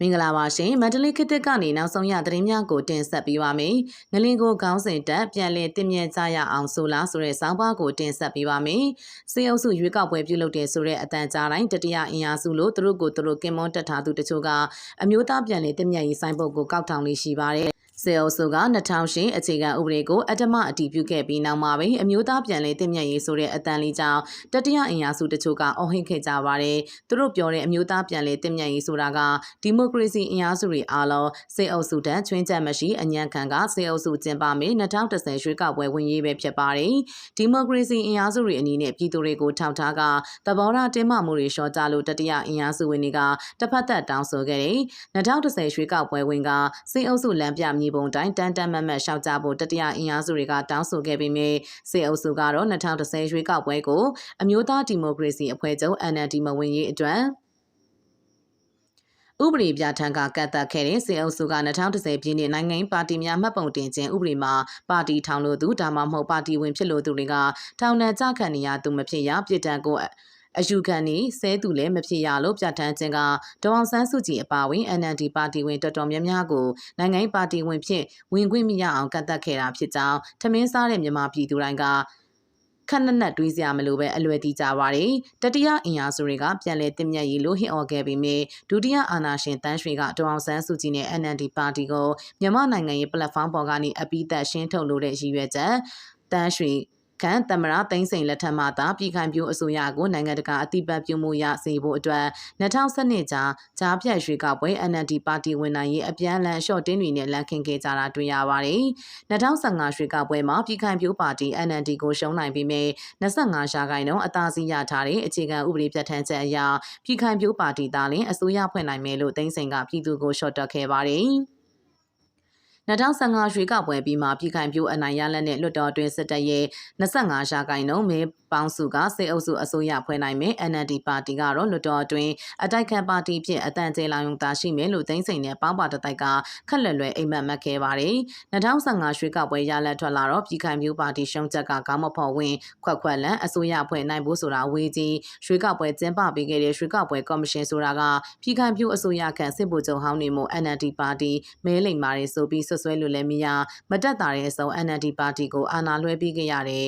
မင်္ဂလာပါရှင်မန္တလေးခေတ်သစ်ကနေနောက်ဆုံးရသတင်းများကိုတင်ဆက်ပေးပါမယ်။ငလင်ကိုခေါင်းစဉ်တက်ပြန်လည်တည်မြဲကြရအောင်ဆိုလားဆိုတဲ့စောင်းပါကိုတင်ဆက်ပေးပါမယ်။စေအုပ်စုရွေးကောက်ပွဲပြုလုပ်တဲ့ဆိုတဲ့အတန်ကြားတိုင်းတတိယအင်အားစုလို့သူတို့ကိုသူတို့ကင်မွန်တက်ထားသူတချို့ကအမျိုးသားပြန်လည်တည်မြဲရေးဆိုင်ပုတ်ကိုကောက်ထောင်လေးရှိပါတယ်။ စေအုပ်စုက2000အခြေခံဥပဒေကိုအတ္တမအတည်ပြုခဲ့ပြီးနောက်မှာပဲအမျိုးသားပြန်လည်တည်မြဲရေးဆိုတဲ့အတန်လေးကြောင့်တတိယအင်အားစုတချို့ကအော်ဟစ်ခဲ့ကြပါတယ်။သူတို့ပြောတဲ့အမျိုးသားပြန်လည်တည်မြဲရေးဆိုတာကဒီမိုကရေစီအင်အားစုတွေအားလုံးစေအုပ်စုတန်းချွင်းချက်မရှိအညံခံကစေအုပ်စုကျင်းပမယ်2010ရွေးကောက်ပွဲဝင်ရေးပဲဖြစ်ပါတယ်။ဒီမိုကရေစီအင်အားစုတွေအနေနဲ့ပြည်သူတွေကိုထောက်ထားကသဘောထားတင်းမာမှုတွေလျှော့ချလို့တတိယအင်အားစုဝင်တွေကတစ်ဖက်သက်တောင်းဆိုခဲ့တယ်။2010ရွေးကောက်ပွဲဝင်ကစေအုပ်စုလမ်းပြမြေပုံတိုင်းတန်တန်မတ်မတ်ရှောက်ကြဖို့တတိယအင်အားစုတွေကတောင်းဆိုခဲ့ပေမယ့်စေအုပ်စုကတော့2010ရွေးကောက်ပွဲကိုအမျိုးသားဒီမိုကရေစီအဖွဲ့ချုပ် NLD မဝင်ရေးအတွက်ဥပဒေပြဋ္ဌာန်းကကတ်သက်ခဲ့တဲ့စေအုပ်စုက2010ပြည်နှစ်နိုင်ငံပါတီများမှတ်ပုံတင်ခြင်းဥပဒေမှာပါတီထောင်လို့သူဒါမှမဟုတ်ပါတီဝင်ဖြစ်လို့သူတွေကထောင်ဒဏ်ကြခံနေရသူမဖြစ်ရပြည်တံကို အယူခံနေဆဲသူလည်းမဖြစ်ရလို့ပြဋ္ဌာန်းခြင်းကဒေါအောင်ဆန်းစုကြည်အပါအဝင် NLD ပါတီဝင်တော်တော်များများကိုနိုင်ငံပါတီဝင်ဖြစ်ဝင်ခွင့်မရအောင်ကန့်သက်ခဲ့တာဖြစ်ကြောင်းထမင်းစားတဲ့မြန်မာပြည်သူတိုင်းကခက်နက်နက်တွေးစရာမလိုပဲအလွယ်တည်ကြပါတယ်တတိယအင်အားစုတွေကပြန်လည်တင်မြတ်ရေးလို့ဟစ်အော်ခဲ့ပြီးမြဲဒုတိယအာဏာရှင်တန်းရွှေကဒေါအောင်ဆန်းစုကြည်နဲ့ NLD ပါတီကိုမြန်မာနိုင်ငံရေး platform ပေါ်ကနေအပိသက်ရှင်းထုတ်လို့တဲ့ရည်ရွယ်ချက်တန်းရွှေ ခံသမရသိန်းစိန်လက်ထက်မှသာပြည်ခိုင်ပြိုးအစိုးရကိုနိုင်ငံတကာအသိပတ်ပြုမှုရစေဖို့အတွက်2012ကြာကြားပြတ်ရွေးကောက်ပွဲ NLD ပါတီဝင်နိုင်ရေးအပြန်အလှန်ရှော့တင်းတွေနဲ့လမ်းခင်းခဲ့ကြတာတွေ့ရပါတယ်။2015ရွေးကောက်ပွဲမှာပြည်ခိုင်ပြိုးပါတီ NLD ကိုရှုံးနိုင်ပြီးမြဲ25ရာခိုင်နှုန်းအသာစီးရထားတဲ့အခြေခံဥပဒေပြဋ္ဌာန်းချက်အရပြည်ခိုင်ပြိုးပါတီသားလင်အစိုးရဖွဲ့နိုင်မယ်လို့သိန်းစိန်ကပြည်သူကိုရှော့တက်ခဲ့ပါတယ်။ 2015ရွေးကောက်ပွဲပြီးမှပြည်ခိုင်ပြိုးအနိုင်ရလက်နဲ့လွှတ်တော်တွင်စစ်တပ်ရဲ့25ရာခိုင်နှုန်းမဲပေါင်းစုကစေအုပ်စုအစိုးရဖွဲ့နိုင်မယ် NLD ပါတီကတော့လွှတ်တော်တွင်အတိုက်ခံပါတီဖြင့်အတန်ကျေလောင်ယုံသာရှိမယ်လို့သိန်းစိန်နဲ့ပေါင်းပါတတိုက်ကခက်လွယ်လွယ်အိမ်မက်မှတ်ခဲ့ပါတယ်2015ရွေးကောက်ပွဲရလဒ်ထွက်လာတော့ပြည်ခိုင်ပြိုးပါတီရှုံးချက်ကခေါင်းမဖော်ဝင်ခွက်ခွက်လန်အစိုးရဖွဲ့နိုင်ဖို့ဆိုတာဝေးကြီးရွေးကောက်ပွဲကျင်းပပေးခဲ့တဲ့ရွေးကောက်ပွဲကော်မရှင်ဆိုတာကပြည်ခိုင်ပြိုးအစိုးရခန့်စစ်ဗိုလ်ချုပ်ဟောင်းနေမှု NLD ပါတီမဲလိမ်မာတွေဆိုပြီးဆွဆွဲလို့လည်းမရမတက်တာတဲ့အစုံ NLD ပါတီကိုအာဏာလွှဲပေးခဲ့ရတဲ့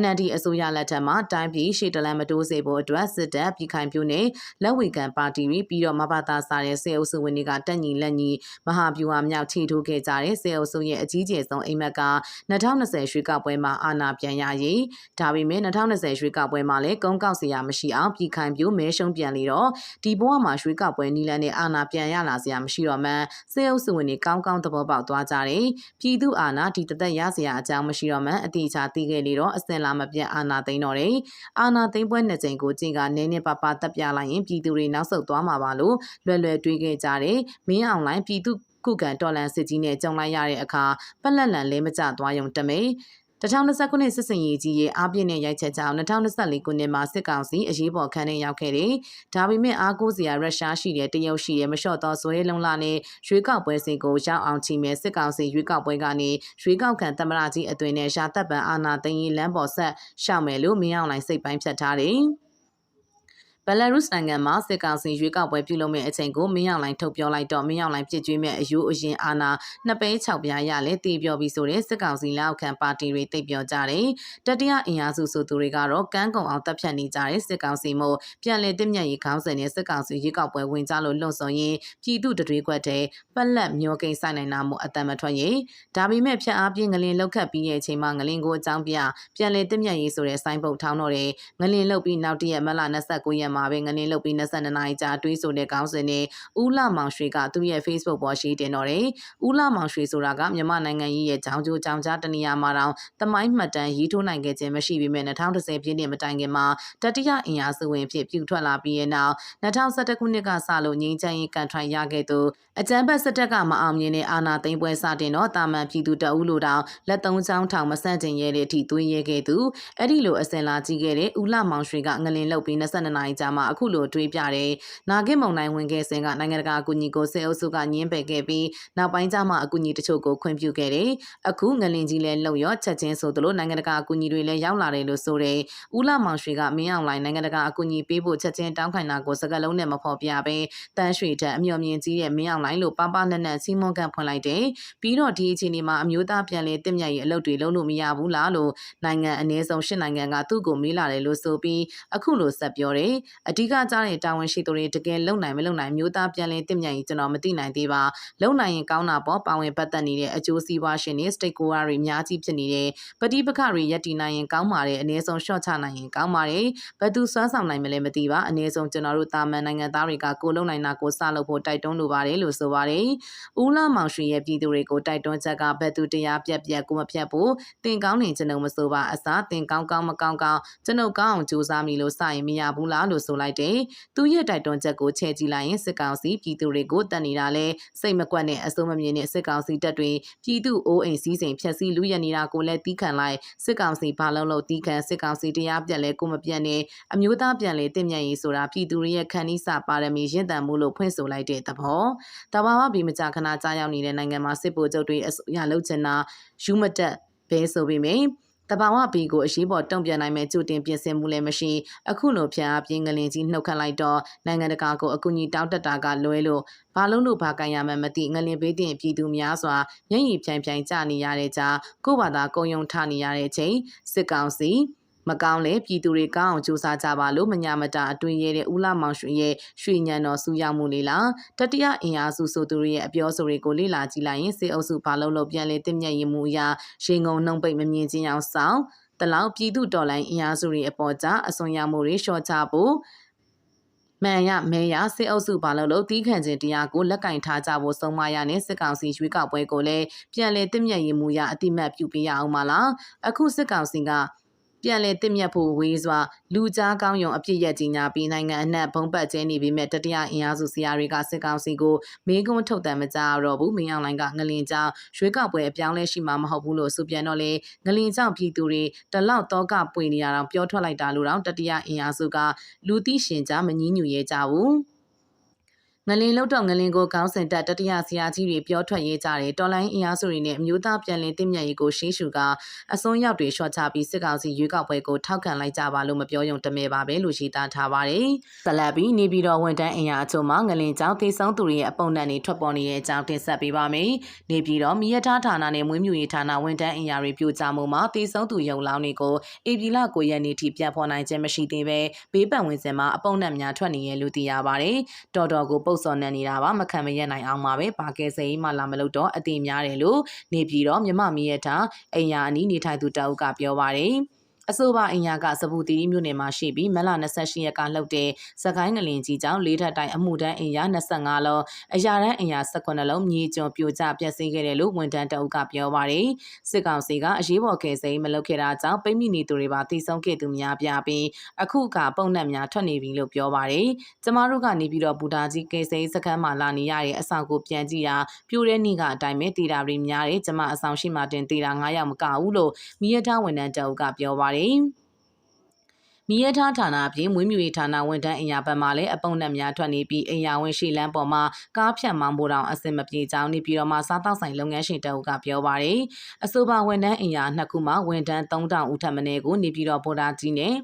NLD အစိုးရလက်ထက်မှာတိုင်းပြည်ရှေ့တလန်မတိုးစေဖို့အတွက်စစ်တပ်ပြည်ခိုင်ပြုနဲ့လက်ဝေခံပါတီတွေပြီးတော့မဘာသာစားတဲ့စေအုပ်စုဝင်တွေကတက်ညီလက်ညီမဟာဗျူဟာမြောက်ထိထိုးခဲ့ကြတဲ့စေအုပ်စုရဲ့အကြီးကျယ်ဆုံးအိမ်မက်က2020ရွေးကောက်ပွဲမှာအာဏာပြန်ရရေးဒါပေမဲ့2020ရွေးကောက်ပွဲမှာလည်းကုန်းကောက်စရာမရှိအောင်ပြည်ခိုင်ပြုမဲရှုံးပြန်လေတော့ဒီဘဝမှာရွေးကောက်ပွဲနီလန်နဲ့အာဏာပြန်ရလာစရာမရှိတော့မှန်းစေအုပ်စုဝင်တွေကောင်းကောင်းသဘောပေါက်သွားကြတယ်ပြည်သူအာဏာဒီတသက်ရစရာအကြောင်းမရှိတော့မှန်းအတိအကျသိခဲ့လေတော့အစင်လာမပြတ်အာဏာသိမ်းတော့တယ်။အာဏာသိမ်းပွဲနှစ်ကြိမ်ကိုကျင်းကနည်းနည်းပါးပါတက်ပြလိုက်ရင်ပြည်သူတွေနောက်ဆုတ်သွားမှာပါလို့လွယ်လွယ်တွေးခဲ့ကြတယ်။မင်းအောင်လိုင်းပြည်သူခုခံတော်လန်စစ်ကြီးနဲ့ကြုံလိုက်ရတဲ့အခါပက်လက်လန်လဲမကျသွားရုံတမိတ် 2020ခုနှစ်စစ်စင်ရေးကြီးရဲ့အားပြည့်နဲ့ရိုက်ချက်ကြောင့်2024ခုနှစ်မှာစစ်ကောင်စီအရေးပေါ်ခန်းထဲရောက်ခဲ့တယ်။ဒါပေမဲ့အားကိုးစရာရုရှားရှိတဲ့တရုတ်ရှိတဲ့မလျှော့သောဇွဲလုံးလာနဲ့ရွေးကောက်ပွဲစဉ်ကိုရောက်အောင်ချီမဲ့စစ်ကောင်စီရွေးကောက်ပွဲကနေရွေးကောက်ခံသမ္မတကြီးအသွင်နဲ့ရှာသက်ပံအာဏာသိမ်းရေးလမ်းပေါ်ဆက်ရှောက်မယ်လို့မင်းအောင်လှိုင်စိတ်ပိုင်းဖြတ်ထားတယ်။ ဘယ်လာရုစ်နိုင်ငံမှာစစ်ကောင်စီရွေးကောက်ပွဲပြုလုပ်မယ့်အချိန်ကိုမင်းအောင်လှိုင်ထုတ်ပြောလိုက်တော့မင်းအောင်လှိုင်ပြစ်ကြွေးမဲ့အယူအရင်အာဏာနှစ်ပဲ6ပြားရလဲတည်ပြောပြီးဆိုတဲ့စစ်ကောင်စီလက်အောက်ခံပါတီတွေတိတ်ပြောကြတယ်တတိယအင်အားစုဆိုသူတွေကတော့ကန်းကုံအောင်တပ်ဖြတ်နေကြတဲ့စစ်ကောင်စီမို့ပြန်လည်တင်မြတ်ရေးခေါင်းစဉ်နဲ့စစ်ကောင်စီရွေးကောက်ပွဲဝင်ကြလို့လွန်ဆောင်ရင်ပြည်သူတွေခွက်တဲ့ပက်လက်မျိုးကိန်းဆိုင်နိုင်တာမို့အတန်မထွက်ရင်ဒါပေမဲ့ဖြတ်အားပြင်းငလင်လောက်ခတ်ပြီးတဲ့အချိန်မှာငလင်ကိုအကြောင်းပြပြန်လည်တင်မြတ်ရေးဆိုတဲ့စိုင်းပုတ်ထောင်းတော့တယ်ငလင်လောက်ပြီးနောက်တရက်မလ29ရက်မှာပဲငနေလုတ်ပြီး22နာရီကြာတွေးဆိုတဲ့ခေါင်းစဉ်နဲ့ဦးလမောင်ရွှေကသူ့ရဲ့ Facebook ပေါ်ရှိတင်တော့တယ်။ဦးလမောင်ရွှေဆိုတာကမြန်မာနိုင်ငံကြီးရဲ့ကြောင်ကျိုးကြောင်ကြားတနေရာမှာတောင်တမိုင်းမှတ်တမ်းရေးထိုးနိုင်ခဲ့ခြင်းမရှိပေမဲ့2010ပြည့်နှစ်မတိုင်ခင်မှာတတိယအင်အားစုဝင်ဖြစ်ပြုထွက်လာပြီးတဲ့နောက်2011ခုနှစ်ကစလို့ငြိမ်းချမ်းရေးကန်ထရိုက်ရခဲ့သူအကြံဖက်စစ်တပ်ကမအောင်မြင်တဲ့အာဏာသိမ်းပွဲစတင်တော့တာမန်ပြည်သူတအုပ်လိုတောင်လက်သုံးချောင်းထောင်မဆန့်ကျင်ရဲတဲ့အထိသွေးရဲခဲ့သူအဲ့ဒီလိုအစင်လာကြည့်ခဲ့တဲ့ဦးလမောင်ရွှေကငလင်လုတ်ပြီး22နာရီကြာကြားမှာအခုလိုတွေးပြတယ်။နာဂစ်မုံနိုင်ဝင်ခဲ့စဉ်ကနိုင်ငံတကာအကူအညီကိုစစ်အုပ်စုကညှင်းပယ်ခဲ့ပြီးနောက်ပိုင်းကျမှအကူအညီတချို့ကိုခွင့်ပြုခဲ့တယ်။အခုငလင်ကြီးလည်းလှုပ်ရောချက်ချင်းဆိုသလိုနိုင်ငံတကာအကူအညီတွေလည်းရောက်လာတယ်လို့ဆိုတယ်။ဦးလာမောင်ရွှေကမင်းအောင်လိုင်းနိုင်ငံတကာအကူအညီပေးဖို့ချက်ချင်းတောင်းခံတာကိုစကားလုံးနဲ့မဖော်ပြဘဲတန်းရွှေထက်အမျှော်မြင်ကြီးတဲ့မင်းအောင်လိုင်းလို့ပပနက်နက်စီမွန်ကန်ဖွင့်လိုက်တယ်။ပြီးတော့ဒီအခြေအနေမှာအမျိုးသားပြန်လည်တင့်မြတ်ရေးအလုပ်တွေလုပ်လို့မရဘူးလားလို့နိုင်ငံအနည်းဆုံးရှစ်နိုင်ငံကသူ့ကိုမေးလာတယ်လို့ဆိုပြီးအခုလိုဆက်ပြောတယ်။အဓိကကြားတဲ့တာဝန်ရှိသူတွေတကယ်လုံနိုင်မလုံနိုင်မျိုးသားပြန်လည်တင့်မြတ်ရေးကျွန်တော်မသိနိုင်သေးပါ။လုံနိုင်ရင်ကောင်းတာပေါ့ပါဝင်ပတ်သက်နေတဲ့အကျိုးစီးပွားရှင်တွေ stakeholder တွေအများကြီးဖြစ်နေတဲ့ပဋိပက္ခတွေရပ်တည်နိုင်ရင်ကောင်းပါတယ်အနည်းဆုံး short ချနိုင်ရင်ကောင်းပါတယ်။ဘယ်သူစွမ်းဆောင်နိုင်မလဲမသိပါအနည်းဆုံးကျွန်တော်တို့တာမန်နိုင်ငံသားတွေကကိုလုံနိုင်တာကိုစလုပ်ဖို့တိုက်တွန်းလိုပါတယ်လို့ဆိုပါတယ်။ဦးလာမောင်ရွှေရဲ့ပြည်သူတွေကိုတိုက်တွန်းချက်ကဘယ်သူတရားပြက်ပြက်ကိုမဖြတ်ဖို့တင်ကောင်းနေကျွန်ုပ်မဆိုပါအစားတင်ကောင်းကောင်းမကောင်းကောင်းကျွန်ုပ်ကောင်းအောင်ကြိုးစားမိလို့စရင်မရဘူးလားလို့ဆိုလိုက်တယ်။သူရဲ့တိုက်တွန်းချက်ကိုချဲ့ကြည့်လိုက်ရင်စစ်ကောင်စီပြည်သူတွေကိုတတ်နေတာလဲစိတ်မကွက်နဲ့အစိုးမမြင်တဲ့စစ်ကောင်စီတပ်တွေပြည်သူအိုးအိမ်စည်းစိမ်ဖျက်ဆီးလူရနေတာကိုလည်းတီးခံလိုက်စစ်ကောင်စီဘာလုံးလို့တီးခံစစ်ကောင်စီတရားပြက်လဲကိုမပြတ်နဲ့အမျိုးသားပြန်လဲတင့်မြတ်ရေးဆိုတာပြည်သူတွေရဲ့ခန္ဒီစာပါရမီရင့်တန်မှုလို့ဖွင့်ဆိုလိုက်တဲ့သဘောတဘာဝဘီမကြခဏကြားရောက်နေတဲ့နိုင်ငံမှာစစ်ဗိုလ်ချုပ်တွေအစိုးရလှုပ်ချင်တာယူမတက်ဘဲဆိုပေမယ့် တဘာဝဘီကိုအရေးပေါ်တုံ့ပြန်နိုင်မဲ့ကြိုတင်ပြင်ဆင်မှုလည်းမရှိအခုလိုဖျားပြင်းကလင်ကြီးနှုတ်ခတ်လိုက်တော့နိုင်ငံတကာကိုအကူအညီတောင်းတတာကလွဲလို့ဘာလုံးလို့ဘာကန်ရမှန်းမသိငလင်ဘေးတင်ပြည်သူများစွာညံ့ရီဖြိုင်ဖြိုင်ကြနေရတဲ့ကြားကိုယ့်ဘာသာကုံယုံထနေရတဲ့ချိန်စစ်ကောင်စီ မကောင်းလေပြည်သူတွေကောင်းအောင်ကြိုးစားကြပါလို့မညာမတာအတွင်းရဲတဲ့ဦးလာမောင်ရွှေရဲ့ရွှေညံတော်စူးရောက်မှုလေးလားတတိယအင်အားစုဆိုသူတွေရဲ့အပြောဆိုတွေကိုလေ့လာကြည့်လိုက်ရင်စေအုပ်စုဘာလုံးလို့ပြန်လဲတင့်မြတ်ရင်မှုအရာရေငုံနှုံပိတ်မမြင်ချင်းအောင်ဆောင်တလောက်ပြည်သူတော်လိုင်းအင်အားစုတွေအပေါ်ကြအစွန်ရမှုတွေလျှော့ချဖို့မှန်ရမဲရစစ်အုပ်စုဘာလို့လို့တီးခံခြင်းတရားကိုလက်ကင်ထားကြဖို့ဆုံးမရနဲ့စစ်ကောင်စီရွေးကောက်ပွဲကိုလည်းပြန်လည်တင့်မြတ်ရေးမူရအတိမတ်ပြုပေးရအောင်မလားအခုစစ်ကောင်စီက ပြန်လည်တင့်မြတ်ဖို့ဝေးစွာလူကြားကောင်းယုံအပြစ်ရကြီးညာပြီးနိုင်ငံအနှံ့ဘုံပတ်ကျဲနေပြီးမြဲတတိယအင်အားစုဆရာတွေကစစ်ကောင်စီကိုမေးခွန်းထုတ်တယ်မကြတော့ဘူးမင်းအောင်လိုင်းကငလင်ကြောင်ရွေးကောက်ပွဲအပြောင်းလဲရှိမှာမဟုတ်ဘူးလို့ဆိုပြန်တော့လေငလင်ကြောင်ပြည်သူတွေတလောက်တော့ကပွေနေရအောင်ပြောထွက်လိုက်တာလို့တော့တတိယအင်အားစုကလူသိရှင်ကြားမငင်းညူရဲကြဘူး ငလင်လောက်တော့ငလင်ကိုကောင်းစင်တက်တတိယဆရာကြီးတွေပြောထွက်ရေးကြတယ်တော်လိုင်းအင်အားစုတွေနဲ့အမျိုးသားပြန်လည်တည်မြဲရေးကိုရှင်းရှုကအစွန်းရောက်တွေရှော့ချပြီးစစ်ကောင်စီရွေးကောက်ပွဲကိုထောက်ခံလိုက်ကြပါလို့မပြောယုံတမဲပါပဲလို့ရှိသားထားပါတယ်။ဆက်လက်ပြီးနေပြည်တော်ဝန်တန်းအင်အားအချို့မှာငလင်ကြောင့်တေဆုံးသူတွေရဲ့အပုံနဲ့နေထွက်ပေါ်နေတဲ့အကြောင်းတင်ဆက်ပေးပါမယ်။နေပြည်တော်မိရထားဌာနနဲ့မွေးမြူရေးဌာနဝန်တန်းအင်အားတွေပြိုကျမှုမှာတေဆုံးသူရုံလောင်းတွေကိုဧပြီလ9ရက်နေ့ထိပြန်ဖော်နိုင်ခြင်းမရှိသေးပဲဘေးပတ်ဝန်းကျင်မှာအပုံနဲ့များထွက်နေရလို့သိရပါတယ်။တော်တော်ကိုပုတ်စော်နေနေတာပါမခံမရက်နိုင်အောင်ပါပဲဘာကဲစိမှလာမလို့တော့အတိများတယ်လို့နေပြည်တော်မြမမီရထားအိမ်ယာအနီးနေထိုင်သူတအုပ်ကပြောပါတယ် အဆိုပါအင်ယာကစပူတီမြို့နယ်မှာရှိပြီးမလ28ရက်ကလှုပ်တဲ့စကိုင်းငလင်ကြီးကြောင့်လေးထပ်တိုင်အမှုတန်းအင်ယာ25လုံးအရာတန်းအင်ယာ18လုံးမြေကျွံပြိုကျပျက်စီးခဲ့တယ်လို့ဝန်ထမ်းတအုပ်ကပြောပါတယ်စစ်ကောင်စီကအရေးပေါ်ကယ်ဆယ်မလုပ်ခဲ့တာကြောင့်ပိတ်မိနေသူတွေပါတိဆုံးခဲ့သူများပြပြီးအခုကပုံနှက်များထွက်နေပြီလို့ပြောပါတယ်ကျမတို့ကနေပြီးတော့ဘူတာကြီးကယ်ဆယ်စခန်းမှာလာနေရတဲ့အဆောင်ကိုပြန်ကြည့်တာပြိုတဲ့နေ့ကအတိုင်းပဲတည်တာတွေများတယ်ကျမအဆောင်ရှိမှတင်တည်တာ9ရောက်မကဘူးလို့မိရထားဝန်ထမ်းတအုပ်ကပြောပါတယ်ပါတယ်။မိရထားဌာနအပြင်မွေးမြူရေးဌာနဝန်ထမ်းအင်ယာဘက်မှလည်းအပုံနဲ့များထွက်နေပြီးအင်ယာဝင်ရှိလန်းပေါ်မှာကားဖြတ်မောင်းဖို့တောင်အဆင်မပြေကြောင်းနေပြီးတော့မှစားတောက်ဆိုင်လုပ်ငန်းရှင်တအုပ်ကပြောပါရယ်အဆိုပါဝန်ထမ်းအင်ယာနှစ်ခုမှဝန်ထမ်း3000ဦးထပ်မင်းကိုနေပြီးတော့ပေါ်တာကြီးနဲ့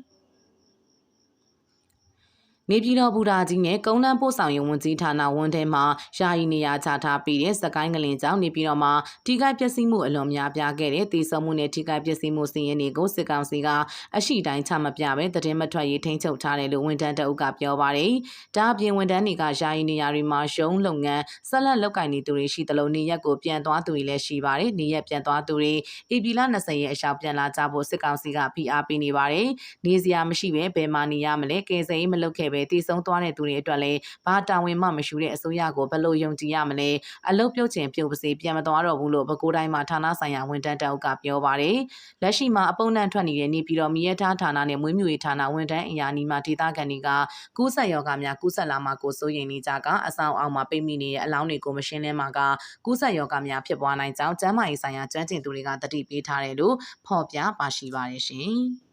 နေပြည်တော်ဘူတာကြီးနဲ့ကုန်းလန်းပို့ဆောင်ရေးဝန်ကြီးဌာနဝန်ထမ်းမှယာယီနေရာချထားပြီးတဲ့စကိုင်းကလင်ကြောင့်နေပြည်တော်မှာထိခိုက်ပျက်စီးမှုအလွန်များပြားခဲ့တဲ့တည်ဆုံမှုနဲ့ထိခိုက်ပျက်စီးမှုစီးရင်တွေကိုစစ်ကောင်စီကအရှိတိုင်းချမပြပဲတည်င်းမထွက်ရေးထိန်းချုပ်ထားတယ်လို့ဝန်ထမ်းတအုပ်ကပြောပါတယ်။ဒါအပြင်ဝန်ထမ်းတွေကယာယီနေရာတွေမှာရှုံးလုပ်ငန်းဆက်လက်လုပ်ကိုင်နေသူတွေရှိသလိုနေရက်ကိုပြန်သွားသူတွေလည်းရှိပါတယ်။နေရက်ပြန်သွားသူတွေဧပြီလ20ရက်အရှောက်ပြန်လာကြဖို့စစ်ကောင်စီကဖိအားပေးနေပါတယ်။နေစရာမရှိပဲဘယ်မှာနေရမလဲကယ်ဆယ်ရေးမလုပ်ခဲ့ပဲတည်ဆုံးသွားတဲ့သူတွေအတွက်လည်းဘာတာဝန်မှမရှိတဲ့အစိုးရကိုဘယ်လိုယုံကြည်ရမလဲအလုတ်ပြုတ်ချင်ပြုတ်ပစေပြန်မသွားတော့ဘူးလို့ပဲခူးတိုင်းမှာဌာနဆိုင်ရာဝန်ထမ်းတအုပ်ကပြောပါတယ်လက်ရှိမှာအပုံနှံထွက်နေတဲ့နေပြည်တော်မြေရထားဌာနနဲ့မွေးမြူရေးဌာနဝန်ထမ်းအရာနီမှာဒေသခံတွေကကူးဆက်ရောဂါများကူးဆက်လာမှာကိုစိုးရိမ်နေကြကအဆောင်အောင်မှာပိတ်မိနေတဲ့အလောင်းတွေကိုမရှင်းလင်းမှာကကူးဆက်ရောဂါများဖြစ်ပွားနိုင်ကြောင်းကျန်းမာရေးဆိုင်ရာကျွမ်းကျင်သူတွေကတတိပေးထားတယ်လို့ဖော်ပြပါရှိပါတယ်ရှင်